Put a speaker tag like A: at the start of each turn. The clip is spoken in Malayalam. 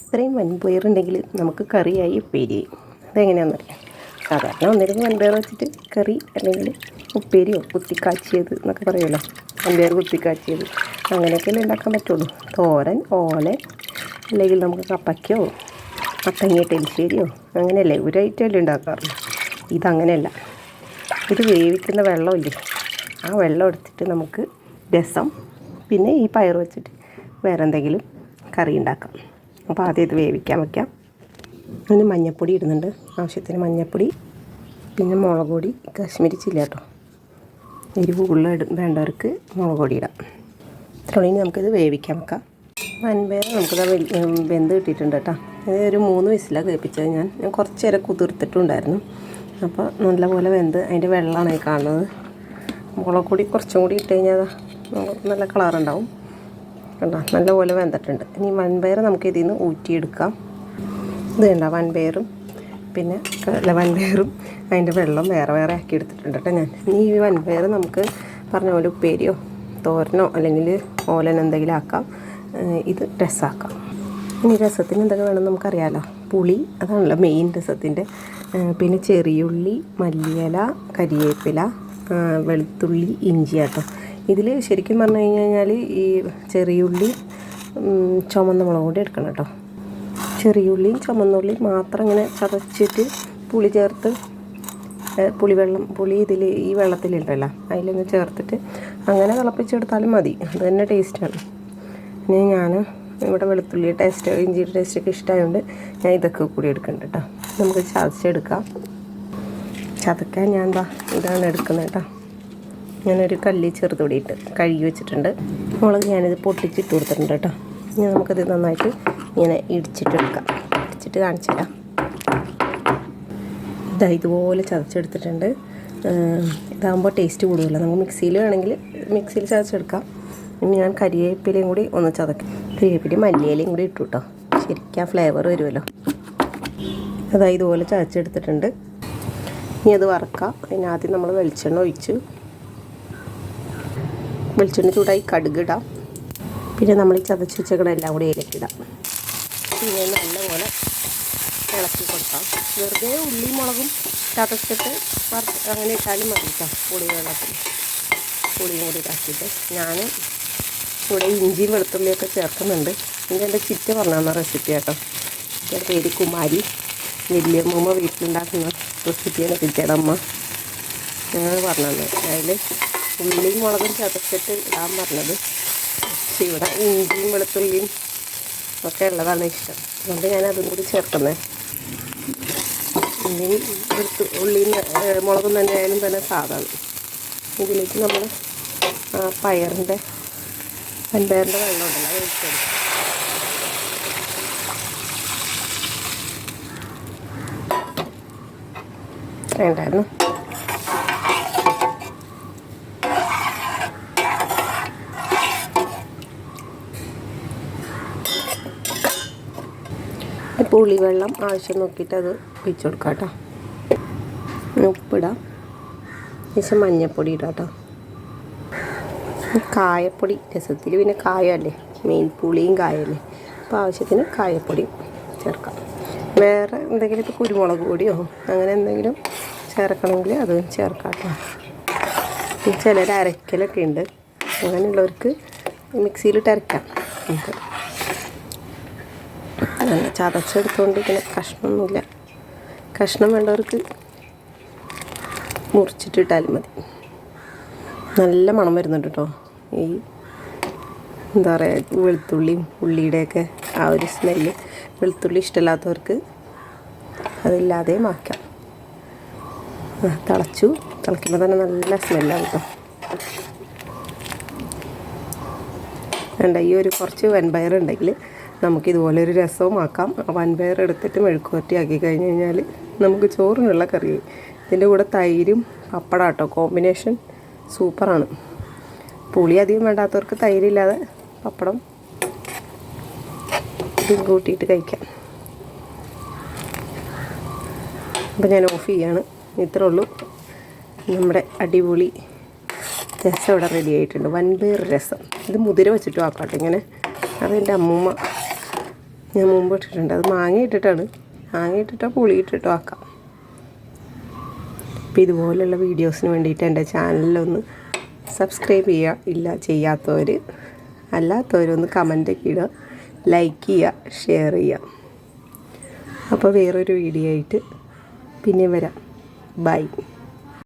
A: ഇത്രയും വൻപയറുണ്ടെങ്കിൽ നമുക്ക് കറിയായി ഉപ്പേരി. അതെങ്ങനെയാണെന്നറിയാം? സാധാരണ ഒന്നിരുന്ന് വൻപയർ വെച്ചിട്ട് കറി അല്ലെങ്കിൽ ഉപ്പേരിയോ കുത്തിക്കാച്ചിയത് എന്നൊക്കെ പറയുമല്ലോ. വൻപയർ കുത്തിക്കാച്ചിയത് അങ്ങനെയൊക്കെയല്ലേ ഉണ്ടാക്കാൻ പറ്റുള്ളൂ. തോരൻ ഓല അല്ലെങ്കിൽ നമുക്ക് കപ്പയ്ക്കോ മത്തങ്ങിയ ടെലിശ്ശേരിയോ അങ്ങനെയല്ലേ ഒരു ഐറ്റമല്ലേ ഉണ്ടാക്കാറുള്ളൂ. ഇതങ്ങനെയല്ല. ഇത് വേവിക്കുന്ന വെള്ളമില്ലേ? ആ വെള്ളം എടുത്തിട്ട് നമുക്ക് രസം പിന്നെ ഈ പയർ വെച്ചിട്ട് വേറെ എന്തെങ്കിലും കറി ഉണ്ടാക്കാം. അപ്പോൾ ആദ്യം ഇത് വേവിക്കാൻ വയ്ക്കാം അതിന് മഞ്ഞൾപ്പൊടി ഇടുന്നുണ്ട്. ആവശ്യത്തിന് മഞ്ഞൾപ്പൊടി പിന്നെ മുളക് പൊടി കാശ്മീരി ചില്ല കേട്ടോ. എരിവ് ഉള്ള വേണ്ടവർക്ക് മുളക് പൊടി ഇടാം. തുടങ്ങി നമുക്കിത് വേവിക്കാൻ വെക്കാം. വൻപയർ നമുക്കിത് വെന്ത് കിട്ടിയിട്ടുണ്ട് കേട്ടോ. ഇത് ഒരു മൂന്ന് വിസിലാണ് കേൾപ്പിച്ചത് ഞാൻ. ഞാൻ കുറച്ച് നേരം കുതിർത്തിട്ടുണ്ടായിരുന്നു. അപ്പോൾ നല്ലപോലെ വെന്ത് അതിന്റെ വെള്ളമാണ് കാണുന്നത്. മുളക് പൊടി കുറച്ചും കൂടി ഇട്ട് കഴിഞ്ഞാൽ നല്ല കളറുണ്ടാവും. കണ്ടോ? നല്ലപോലെ വെന്തിട്ടുണ്ട്. ഇനി വൻപയർ നമുക്ക് ഇതിൽ നിന്ന് ഊറ്റിയെടുക്കാം. ഇത് കണ്ടോ? വൻപയറും പിന്നെ വൻപയറും അതിന്റെ വെള്ളം വേറെ വേറെ ആക്കി എടുത്തിട്ടുണ്ട് കേട്ടോ ഞാൻ. ഇനി ഈ വൻപയർ നമുക്ക് പറഞ്ഞ പോലെ ഉപ്പേരിയോ തോരനോ അല്ലെങ്കിൽ ഓലൻ എന്തെങ്കിലും ആക്കാം. ഇത് രസമാക്കാം ഇനി രസത്തിന് എന്തൊക്കെ വേണം നമുക്കറിയാമല്ലോ പുളി അതാണല്ലോ മെയിൻ രസത്തിന്റെ. പിന്നെ ചെറിയുള്ളി മല്ലിയില കരിവേപ്പില ഏഹ് വെളുത്തുള്ളി ഇഞ്ചി കേട്ടോ ഇതിൽ ശരിക്കും പറഞ്ഞു കഴിഞ്ഞ് കഴിഞ്ഞാൽ ഈ ചെറിയുള്ളി ചുമന്ന മുളക് കൂടി എടുക്കണം കേട്ടോ. ചെറിയുള്ളിയും ചുമന്നുള്ളിയും മാത്രം ഇങ്ങനെ ചതച്ചിട്ട് പുളി ചേർത്ത് പുളിവെള്ളം പുളി ഇതിൽ ഈ വെള്ളത്തിലുണ്ടല്ലോ അതിലൊന്ന് ചേർത്തിട്ട് അങ്ങനെ തിളപ്പിച്ചെടുത്താലും മതി. അത് തന്നെ ടേസ്റ്റാണ് ഇനി ഞാൻ ഇവിടെ വെളുത്തുള്ളി ടേസ്റ്റ് ഇഞ്ചിയുടെ ടേസ്റ്റൊക്കെ ഇഷ്ടമായതുകൊണ്ട് ഞാൻ ഇതൊക്കെ കൂടി എടുക്കുന്നുണ്ട് കേട്ടോ. നമുക്ക് ചതച്ചെടുക്കാം. ചതക്കാൻ ഞാൻ എന്താ ഇതാണ് എടുക്കുന്നത് കേട്ടോ. ഞാനൊരു കല്ലി കല്ല് ഇട്ട് കഴുകി വെച്ചിട്ടുണ്ട്. മുളക് ഞാനിത് പൊട്ടിച്ചിട്ട് കൊടുത്തിട്ടുണ്ട് കേട്ടോ. ഇനി നമുക്കത് നന്നായിട്ട് ഇങ്ങനെ ഇടിച്ചിട്ടെടുക്കാം. ഇടിച്ചിട്ട് കാണിച്ചു തരാം. ഇതാ ഇതുപോലെ ചതച്ചെടുത്തിട്ടുണ്ട്. ഇതാകുമ്പോൾ ടേസ്റ്റ് കൂടുതലാണ് നമുക്ക് മിക്സിയിൽ വേണമെങ്കിൽ മിക്സിയിൽ ചതച്ചെടുക്കാം. ഇനി ഞാൻ കരിവേപ്പിലയും കൂടി ഒന്ന് ചതക്കും കരിവേപ്പിലയും മല്ലിയിലയും കൂടി ഇട്ടു കേട്ടോ ശരിക്കും ആ ഫ്ലേവർ വരുമല്ലോ അതാ ഇതുപോലെ ചതച്ചെടുത്തിട്ടുണ്ട്. ഇനി അത് വറക്കാം. അതിനകത്ത് നമ്മൾ വെളിച്ചെണ്ണ ഒഴിച്ച്. വെളിച്ചെണ്ണ ചൂടായി കടുകിടാം. പിന്നെ നമ്മൾ ചതച്ച് വെച്ചേക്കണ കൂടി അതിലേക്ക് ഇടാം പിന്നെ നല്ലപോലെ ഇളക്കി കൊടുക്കാം. വെറുതെ ഉള്ളി മുളകും ചതച്ചിട്ട് വറുത്ത് അങ്ങനെ ഇട്ടാലും മതി പുളി വെള്ളത്തിൽ. പുളിയും കൂടി ഇതാക്കിയിട്ട് ഞാൻ ഇവിടെ ഇഞ്ചിയും വെളുത്തുള്ളിയൊക്കെ ചേർക്കുന്നുണ്ട്. ഇത് എന്റെ ചിറ്റ പറഞ്ഞ റെസിപ്പി കേട്ടോ എന്റെ പേര് കുമാരി. വലിയമ്മ വീട്ടിലുണ്ടാക്കുന്ന റെസിപ്പിയാണ് ചിറ്റയുടെ അമ്മ പറഞ്ഞത് അതിൽ ഉള്ളിയും മുളകും ചതച്ചിട്ട് ഇടാൻ പറഞ്ഞത്. പക്ഷെ ഇവിടെ ഇഞ്ചിയും വെളുത്തുള്ളിയും ഒക്കെ ഉള്ളതാണ് ഇഷ്ടം. അതുകൊണ്ട് ഞാൻ അതും കൂടി ചേർക്കുന്നത് ഉള്ളിയും വെളുത്തു ഉള്ളിയും മുളകും തന്നെ ആയാലും തന്നെ സാധാണ്. ഇതിലേക്ക് നമ്മൾ പയറിന്റെ പൻപയറിന്റെ വെള്ളം ഉണ്ടല്ലോ അത് വേണ്ടായിരുന്നു. പുളിവെള്ളം ആവശ്യം നോക്കിയിട്ട് അത് ഒഴിച്ച് കൊടുക്കാം കേട്ടോ ഉപ്പിടാം. ശേഷം മഞ്ഞൾപ്പൊടി ഇടാം കേട്ടോ. കായപ്പൊടി രസത്തിൽ പിന്നെ കായല്ലേ മെയിൻ പുളിയും കായല്ലേ? അപ്പോൾ ആവശ്യത്തിന് കായപ്പൊടി ചേർക്കാം. വേറെ എന്തെങ്കിലും ഇപ്പോൾ കുരുമുളക് പൊടിയോ അങ്ങനെ എന്തെങ്കിലും ചേർക്കണമെങ്കിൽ അത് ചേർക്കാം കേട്ടോ. ചിലർ അരക്കലൊക്കെ ഉണ്ട്. അങ്ങനെയുള്ളവർക്ക് മിക്സിയിലിട്ട് അരക്കാം നമുക്ക് നല്ല ചതച്ചെടുത്തുകൊണ്ട് ഇങ്ങനെ കഷ്ണമൊന്നുമില്ല. കഷ്ണം വേണ്ടവർക്ക് മുറിച്ചിട്ടിട്ടാലും മതി. നല്ല മണം വരുന്നുണ്ട് കേട്ടോ ഈ എന്താ പറയുക വെളുത്തുള്ളിയും ഉള്ളിയുടെയൊക്കെ ആ ഒരു സ്മെല്ല്. വെളുത്തുള്ളി ഇഷ്ടമില്ലാത്തവർക്ക് അതില്ലാതെയും ആക്കാം തിളച്ചു. തിളയ്ക്കുമ്പോൾ തന്നെ നല്ല സ്മെല്ലാണ് കേട്ടോ വേണ്ട ഈ ഒരു കുറച്ച് വൻപയർ ഉണ്ടെങ്കിൽ നമുക്ക് ഇതുപോലെ ഒരു രസവും ആക്കാം ആ വൻപയർ എടുത്തിട്ട് മെഴുക്കുവരട്ടി ആക്കി കഴിഞ്ഞ് കഴിഞ്ഞാൽ നമുക്ക് ചോറിനുള്ള കറി. ഇതിന്റെ കൂടെ തൈരും പപ്പടം കേട്ടോ കോമ്പിനേഷൻ സൂപ്പറാണ്. പുളി അധികം വേണ്ടാത്തവർക്ക് തൈരില്ലാതെ പപ്പടം ഇതും കൂട്ടിയിട്ട് കഴിക്കാം. അപ്പോൾ ഞാൻ ഓഫ് ചെയ്യാണ്. ഇത്രേ ഉള്ളൂ. നമ്മുടെ അടിപൊളി രസം ഇവിടെ റെഡി ആയിട്ടുണ്ട്. വൻപയർ രസം. ഇത് മുതിര വെച്ചിട്ട് ആക്കാട്ടെ ഇങ്ങനെ. അതെന്റെ അമ്മൂമ്മ ഞാൻ മുമ്പ് ഇട്ടിട്ടുണ്ട്. അത് മാങ്ങ ഇട്ടിട്ടാണ്. മാങ്ങ ഇട്ടിട്ടോ പുളി ഇട്ടിട്ടോ ആക്കാം. അപ്പോൾ ഇതുപോലെയുള്ള വീഡിയോസിന് വേണ്ടിയിട്ട് എന്റെ ചാനലിലൊന്ന് സബ്സ്ക്രൈബ് ചെയ്യുക. ഇല്ല ചെയ്യാത്തവർ അല്ലാത്തവരൊന്ന് കമന്റൊക്കെ ഇടുക. ലൈക്ക് ചെയ്യുക ഷെയർ ചെയ്യുക. അപ്പോൾ വേറൊരു വീഡിയോ ആയിട്ട് പിന്നെ വരാം. ബൈ